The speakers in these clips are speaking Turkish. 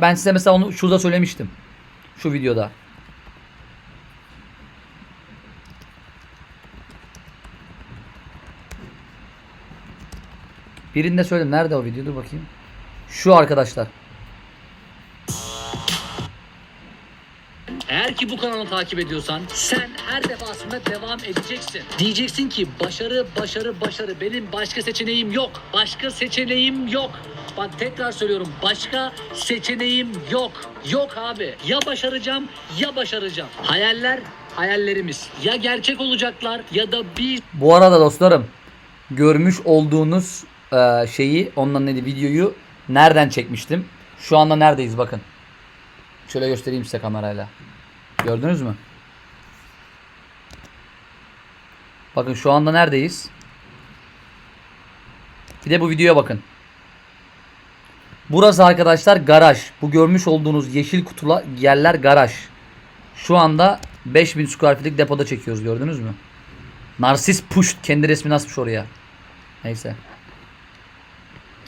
Ben size mesela onu şurada söylemiştim. Şu videoda. Birinde söyledim. Nerede o video? Dur bakayım. Şu arkadaşlar. Eğer ki bu kanalı takip ediyorsan sen her defasında devam edeceksin. Diyeceksin ki başarı, başarı, başarı. Benim başka seçeneğim yok. Başka seçeneğim yok. Bak tekrar söylüyorum. Başka seçeneğim yok. Yok abi. Ya başaracağım ya başaracağım. Hayaller hayallerimiz. Ya gerçek olacaklar ya da biz Bu arada dostlarım görmüş olduğunuz e, şeyi ondan neydi videoyu nereden çekmiştim? Şu anda neredeyiz bakın. Şöyle göstereyim size kamerayla. Gördünüz mü? Bakın şu anda neredeyiz? Bir de bu videoya bakın. Burası arkadaşlar garaj. Bu görmüş olduğunuz yeşil kutula yerler garaj. Şu anda 5000 square feet'lik depoda çekiyoruz gördünüz mü? Narsis push kendi resmini asmış oraya. Neyse.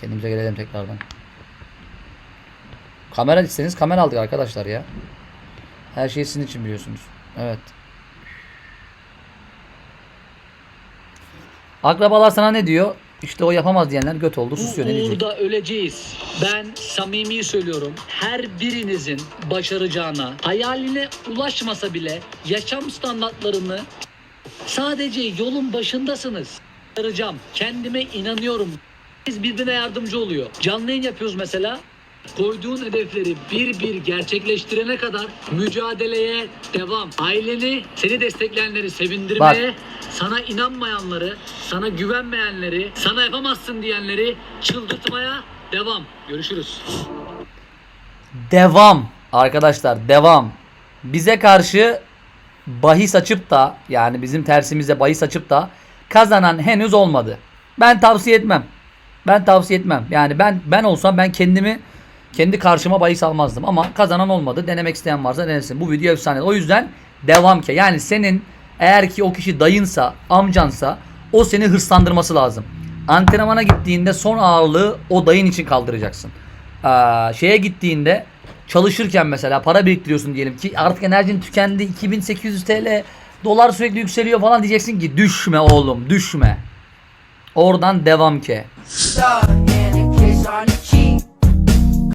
Kendimize gelelim tekrardan. Kamera isteniz kamera aldık arkadaşlar ya. Her şeyi sizin için biliyorsunuz. Evet. Akrabalar sana ne diyor? İşte o yapamaz diyenler göt oldu Bu susuyor ne diyecek? uğurda öleceğiz. Ben samimi söylüyorum. Her birinizin başaracağına, hayaline ulaşmasa bile yaşam standartlarını sadece yolun başındasınız. Başaracağım. Kendime inanıyorum. Biz birbirine yardımcı oluyor. Canlı yayın yapıyoruz mesela. Koyduğun hedefleri bir bir gerçekleştirene kadar mücadeleye devam. Aileni, seni destekleyenleri sevindirmeye, sana inanmayanları, sana güvenmeyenleri, sana yapamazsın diyenleri çıldırtmaya devam. Görüşürüz. Devam arkadaşlar devam. Bize karşı bahis açıp da yani bizim tersimize bahis açıp da kazanan henüz olmadı. Ben tavsiye etmem. Ben tavsiye etmem. Yani ben ben olsam ben kendimi kendi karşıma bahis almazdım ama kazanan olmadı. Denemek isteyen varsa denesin. Bu video efsane. O yüzden devam ki. Yani senin eğer ki o kişi dayınsa, amcansa o seni hırslandırması lazım. Antrenmana gittiğinde son ağırlığı o dayın için kaldıracaksın. Aa, şeye gittiğinde çalışırken mesela para biriktiriyorsun diyelim ki artık enerjin tükendi 2800 TL dolar sürekli yükseliyor falan diyeceksin ki düşme oğlum düşme. Oradan devam ki.